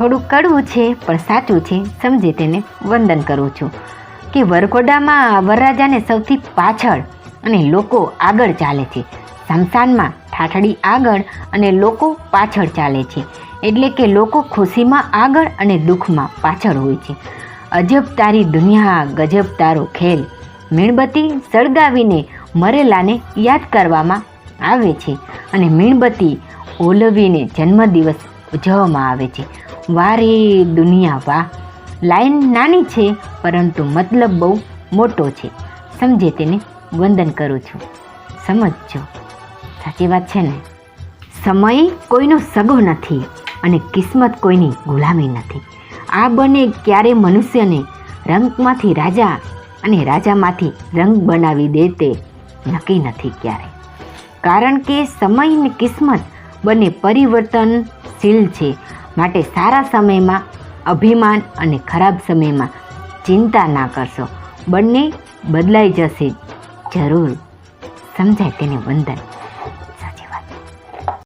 થોડું કડવું છે, પણ સાચું છે, સમજે તેને, વંદન કરું છું. કે વરઘોડામાં વરરાજાને સૌથી પાછળ અને લોકો આગળ ચાલે છે. સમસાનમાં ઠાઠડી આગળ અને લોકો પાછળ ચાલે છે. એટલે કે લોકો ખુશીમાં આગળ અને દુઃખમાં પાછળ હોય છે. અજબ તારી દુનિયા, ગજબ તારો ખેલ. મીણબત્તી સળગાવીને મરેલાને યાદ કરવામાં આવે છે. અને મીણબત્તી ઓલવીને જન્મદિવસ ઉજવવામાં આવે છે. વારે દુનિયા વાહ. લાઈન નાની છે, પરંતુ મતલબ બહુ મોટો છે. સમજે તેને, વંદન કરું છું. સમજજો. સાચી વાત છે ને? સમય કોઈનો સગો નથી અને કિસ્મત કોઈની ગુલામી નથી. આ બંને ક્યારે મનુષ્યને રંગમાંથી રાજા અને રાજામાંથી રંગ બનાવી દે તે નક્કી નથી ક્યારે. કારણ કે સમય અને કિસ્મત બંને પરિવર્તનશીલ છે. માટે સારા સમયમાં, અભિમાન અને ખરાબ સમયમાં ચિંતા ના કરશો. બંને બદલાઈ જશે. જરૂર. સમજાય તેને વંદન.